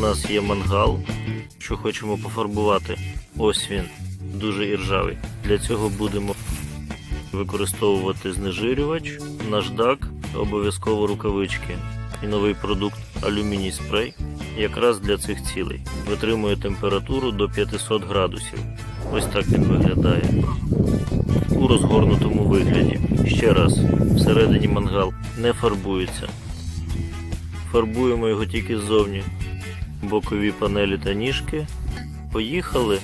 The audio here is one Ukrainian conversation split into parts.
нас є мангал, що хочемо пофарбувати. Ось він, дуже іржавий. Для цього будемо використовувати знежирювач, наждак, обов'язково рукавички і новий продукт алюміній спрей. Якраз для цих цілей. Витримує температуру до 500 градусів. Ось так він виглядає. У розгорнутому вигляді. Ще раз, всередині мангал не фарбується. Фарбуємо його тільки ззовні. Бокові панелі та ніжки. Поїхали.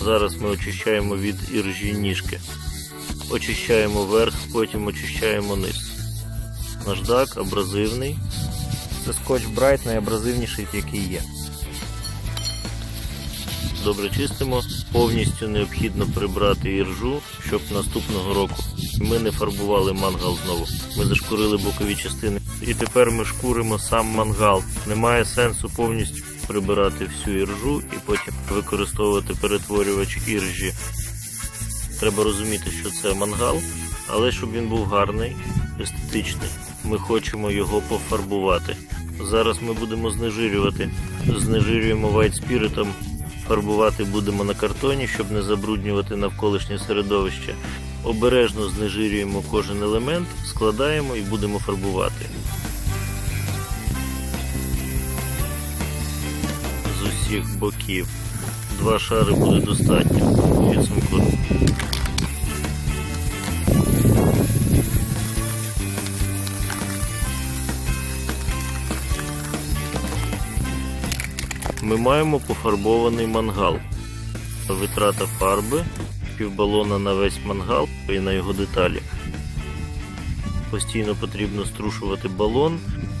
Зараз ми очищаємо від іржі ніжки. Очищаємо верх, потім очищаємо низ. Наждак абразивний. Це скотч Брайт найабразивніший, який є. Добре чистимо. Повністю необхідно прибрати іржу, щоб наступного року ми не фарбували мангал знову. Ми зашкурили бокові частини. І тепер ми шкуримо сам мангал. Немає сенсу повністю прибирати всю іржу і потім використовувати перетворювач іржі. Треба розуміти, що це мангал, але щоб він був гарний, естетичний, ми хочемо його пофарбувати. Зараз ми будемо знежирювати. Знежирюємо вайтспіритом, фарбувати будемо на картоні, щоб не забруднювати навколишнє середовище. Обережно знежирюємо кожен елемент, складаємо і будемо фарбувати. З усіх боків. Два шари буде достатньо. Підсумку. Ми маємо пофарбований мангал. Витрата фарби, півбалона на весь мангал і на його деталі. Постійно потрібно струшувати балон,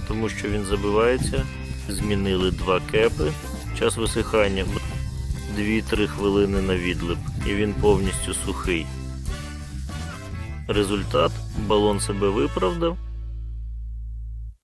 тому що він забивається. Змінили два кепи. Час висихання 2-3 хвилини на відлип, і він повністю сухий. Результат балон себе виправдав,